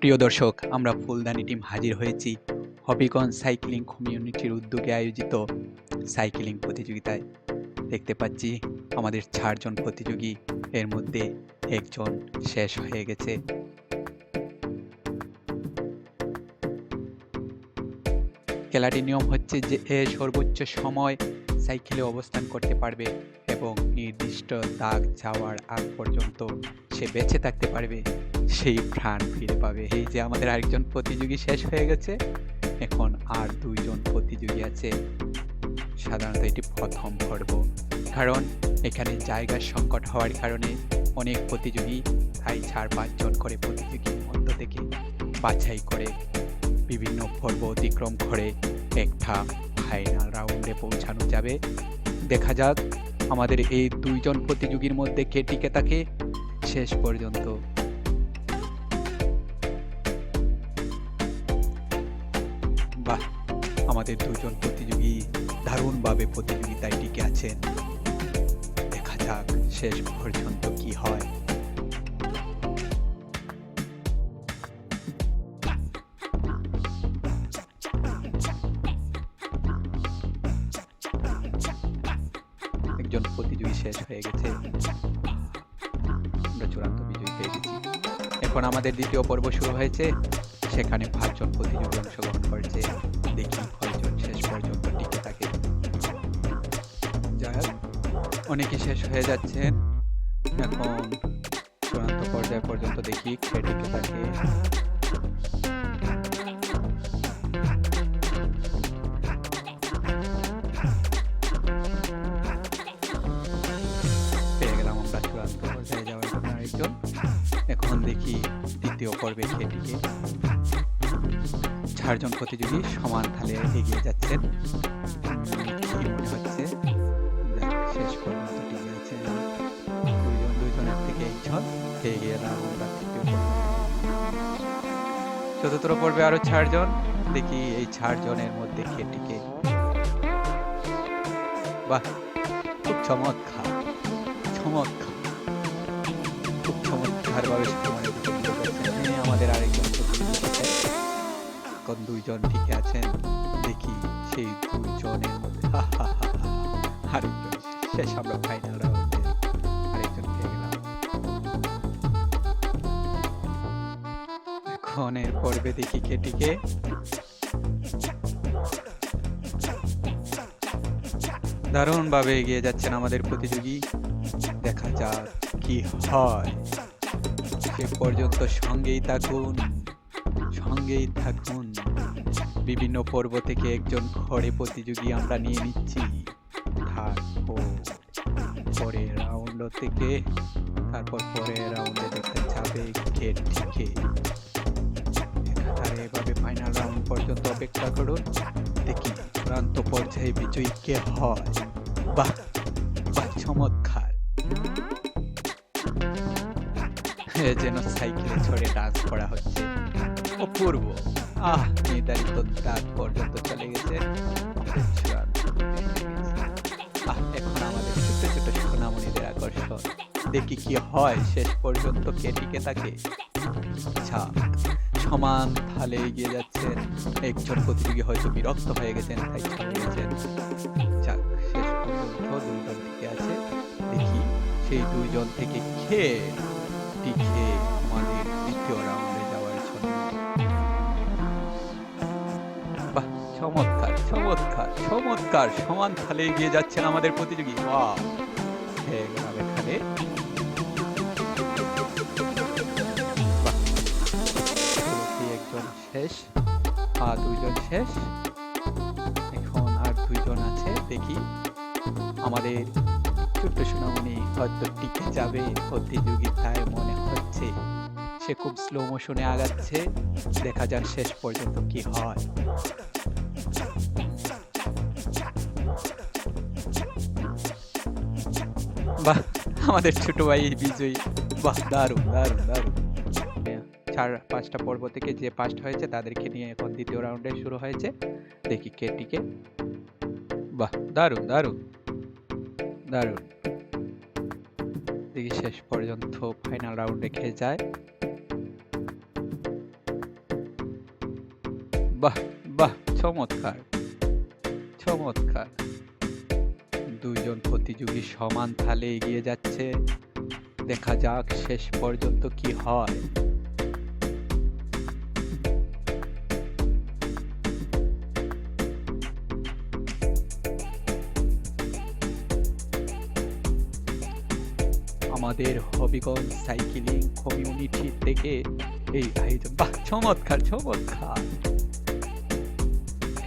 প্রিয় দর্শক, আমরা ফুলদানি টিম হাজির হয়েছি হবিগঞ্জ সাইক্লিং কমিউনিটির উদ্যোগে আয়োজিত সাইক্লিং প্রতিযোগিতায়। দেখতে পাচ্ছি আমাদের চারজন প্রতিযোগী, এর মধ্যে একজন শেষ হয়ে গেছে। খেলাটির নিয়ম হচ্ছে যে এ সর্বোচ্চ সময় সাইকেলে অবস্থান করতে পারবে এবং নির্দিষ্ট দাগ যাওয়ার আগ পর্যন্ত সে বেঁচে থাকতে পারবে, সেই প্রাণ ফিরে পাবে। এই যে আমাদের আরেকজন প্রতিযোগী শেষ হয়ে গেছে, এখন আর দুইজন প্রতিযোগী আছে। সাধারণত এটি প্রথম পর্ব। কারণ এখানে জায়গার সংকট হওয়ার কারণে অনেক প্রতিযোগী, তাই চার পাঁচজন করে প্রতিযোগীর মধ্য থেকে বাছাই করে বিভিন্ন পর্ব অতিক্রম করে একটা ফাইনাল রাউন্ডে পৌঁছানো যাবে। দেখা যাক আমাদের এই দুইজন প্রতিযোগীর মধ্যে কে টিকে থাকে। শেষ পর্যন্ত। বাহ, আমাদের দুজন প্রতিযোগী দারুণভাবে প্রতিযোগিতায় টিকে আছেন। দেখা যাক শেষ পর্যন্ত কি হয়। একজন প্রতিযোগী শেষ হয়ে গেছে। এখন আমাদের দ্বিতীয় পর্ব শুরু হয়েছে। সেখানে পাঁচজন প্রতিযোগী অংশগ্রহণ করছে। দেখি কয়জন শেষ পর্যন্ত টিকে থাকে। যাই হোক, অনেকে শেষ হয়ে যাচ্ছেন। এখন চূড়ান্ত পর্যায় পর্যন্ত দেখি কে টিকে থাকে। পর্বে কে চারজন প্রতিযোগী সমান তালে এগিয়ে যাচ্ছেন চতুর্থ পর্বে আরও চারজন। দেখি এই চারজনের মধ্যে কে টিকে। বাহ, খুব চমৎকার। চমৎকার। খুব চমৎকার আমাদের আরেকজন এখন দুইজন টিকে আছেন। দেখি সেই দুইজনের মধ্যে। আরেকজন শেষ আমরা ফাইনাল আরেকজন এখন এর পর্বে দেখি কে টিকে। দারুণ ভাবে এগিয়ে যাচ্ছেন আমাদের প্রতিযোগী। দেখা যাক কি হয়। সে পর্যন্ত সঙ্গেই থাকুন সঙ্গেই থাকুন। বিভিন্ন পর্ব থেকে একজন ঘরে প্রতিযোগী আমরা নিয়ে নিচ্ছি। থাকব পরের রাউন্ড থেকে, তারপর পরের রাউন্ডে দেখতে যাবে কে ঠিকে একাধারে এভাবে ফাইনাল রাউন্ড পর্যন্ত অপেক্ষা করুন। দেখি চূড়ান্ত পর্যায়ে বিজয়ী কে হয়। বাহ বাহ, চমৎকার। যেন সাইকেলে চড়ে ডান্স করা হচ্ছে। অপূর্ব। আহ নির্ধারিত দাগ পর্যন্ত চলে গেছে। এখন আমাদের ছোট ছোট সোনামণিদের আকর্ষণ। দেখি কি হয় শেষ পর্যন্ত কে টিকে থাকে। আচ্ছা সমান তালে এগিয়ে যাচ্ছেন। একজন প্রতিযোগী হয়তো বিরক্ত হয়ে গেছেন, তাই গেছেন যাক, শেষ পর্যন্ত দুইজন টিকে আছে। দেখি সেই দুইজন থেকে কে টিকে আমাদের দ্বিতীয় রাউন্ডে যাওয়ার জন্য। চমৎকার চমৎকার চমৎকার। সমান তালে এগিয়ে যাচ্ছেন আমাদের প্রতিযোগী। একজন শেষ, আর দুইজন শেষ। এখন আর দুইজন আছে, দেখি। আমাদের ছোট্ট সোনামণি হয়তো টিকে যাবে হচ্ছে সে খুব স্লো মোশনে আগাচ্ছে, দেখা যাক শেষ পর্যন্ত কি হয়। বাহ, আমাদের ছোট ভাই বিজয়ী। বাহ, দারুণ দারুণ দারুণ। চার, পাঁচটা পর্ব থেকে যে পাস্ট হয়েছে, তাদেরকে নিয়ে এখন দ্বিতীয় রাউন্ডে শুরু হয়েছে। দেখি কে টিকে। বাহ, দারুণ দারুণ দারুণ। দেখি শেষ পর্যন্ত ফাইনাল রাউন্ডে খেয়ে যায়। বাহ বাহ, চমৎকার চমৎকার। দুইজন প্রতিযোগী সমান তালে এগিয়ে যাচ্ছে। দেখা যাক শেষ পর্যন্ত কি হয়। আমাদের হবিগঞ্জ সাইকেলিং কমিউনিটি থেকে এই আয়োজন। বাহ, চমৎকার চমৎকার।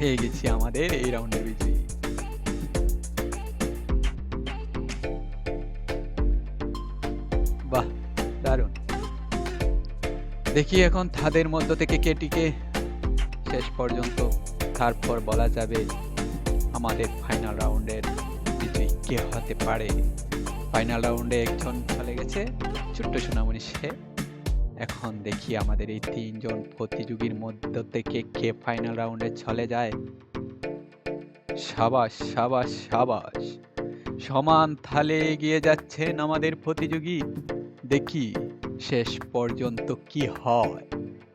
হয়ে গেছি আমাদের এই রাউন্ডের বিজয়ী বাহ, দারুণ। দেখি এখন তাদের মধ্য থেকে কে টিকে। শেষ পর্যন্ত তারপর বলা যাবে আমাদের ফাইনাল রাউন্ডের বিজয়ী কে হতে পারে। ফাইনাল রাউন্ডে একজন চলে গেছে ছোট্ট সোনামণি সে এখন দেখি আমাদের এই তিনজন প্রতিযোগীর মধ্য থেকে কে ফাইনাল রাউন্ডে চলে যায়। সাবাস সাবাস সাবাস। সমান থালে এগিয়ে যাচ্ছেন আমাদের প্রতিযোগী। দেখি শেষ পর্যন্ত কি হয়,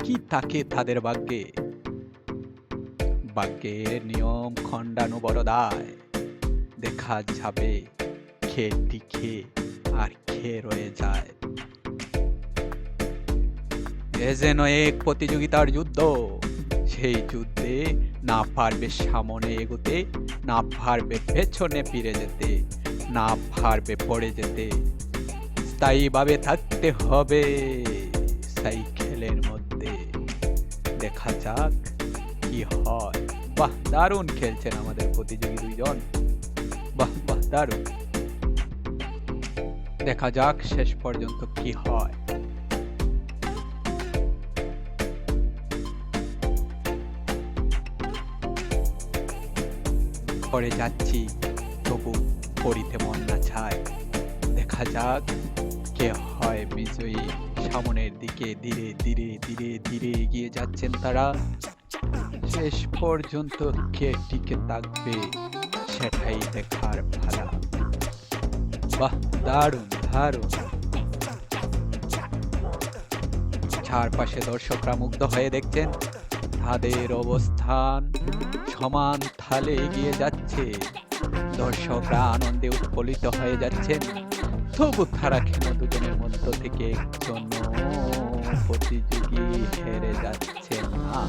কি থাকে তাদের ভাগ্যে। ভাগ্যের নিয়ম খণ্ডানু খণ্ডানুবরদায় দেখা যাবে খে টিকে আর খে রয়ে যায়। এ যেন এক প্রতিযোগিতার যুদ্ধ। সেই যুদ্ধে না পারবে সামনে এগোতে, না পারবে পেছনে ফিরে যেতে, না পারবে পড়ে যেতে। স্থায়ীভাবে থাকতে হবে সাইকেলের মধ্যে। দেখা যাক কি হয়। বাহ, দারুণ খেলছেন আমাদের প্রতিযোগী দুইজন। বাহ বাহ, দারুণ। দেখা যাক শেষ পর্যন্ত কি হয়। করে যাচ্ছি, তবু পড়িতে মন না চায়। দেখা যাক কে হয় বিজয়ী। সামনের দিকে ধীরে ধীরে ধীরে ধীরে এগিয়ে যাচ্ছেন তারা। শেষ পর্যন্ত কে টিকে থাকবে সেটাই দেখার ভালা বাহ, দারুণ দারুণ। চারপাশে দর্শকরা মুগ্ধ হয়ে দেখছেন। তাদের অবস্থান। সমান থালে এগিয়ে যাচ্ছে। দর্শকরা আনন্দে উৎফুল্লিত হয়ে যাচ্ছেন। তবু তারা কেন দুজনের মধ্য থেকে একজন প্রতিযোগী হেরে যাচ্ছে না?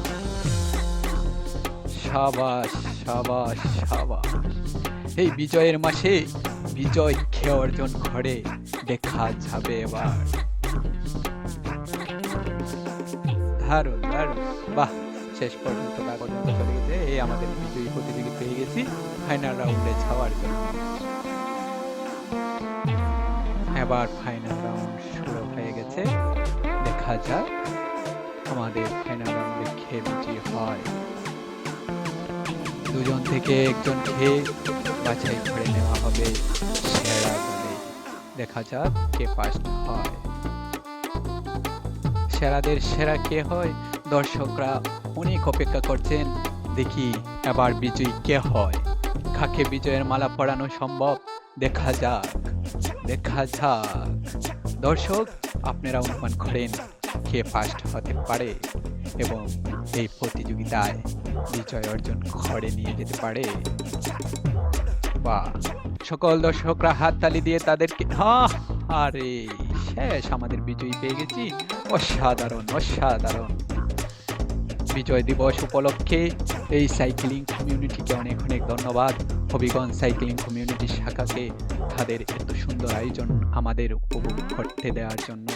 সাবাস সাবাস সাবাস। এই বিজয়ের মাসে বিজয় খেয়ে অর্জন করে দেখা যাবে এবার। দারুণ দারুণ। বাহ! শেষ পর্যন্ত পর্যন্ত চলে গেছে এই আমাদের বিজয়ী প্রতিযোগী পেয়ে গেছি। ফাইনাল রাউন্ডে যাওয়ার জন্য। এবার ফাইনাল রাউন্ড শুরু হয়ে গেছে। দেখা যাক আমাদের ফাইনাল রাউন্ডে খেয়ে বিজয়ী হয়। দুজন থেকে একজন খেয়ে বাছাই করে নেওয়া হবে সেরা বলে দেখা যাক কে ফার্স্ট হয়। সেরাদের সেরা কে হয়? দর্শকরা অনেক অপেক্ষা করছেন। দেখি এবার বিজয়ী কে হয়। কাকে বিজয়ের মালা পরানো সম্ভব? দেখা যাক দেখা যাক। দর্শক, আপনারা অনুমান করেন কে ফার্স্ট হতে পারে এবং এই প্রতিযোগিতায় বিজয় অর্জন করে নিয়ে যেতে পারে। বা সকল দর্শকরা হাততালি দিয়ে তাদেরকে আরে, শেষ, আমাদের বিজয়ী পেয়ে গেছি। অসাধারণ অসাধারণ। বিজয় দিবস উপলক্ষে এই সাইক্লিং কমিউনিটিকে অনেক অনেক ধন্যবাদ। হবিগঞ্জ সাইক্লিং কমিউনিটি শাখাকে তাদের এত সুন্দর আয়োজন আমাদের উপভোগ করতে দেওয়ার জন্য।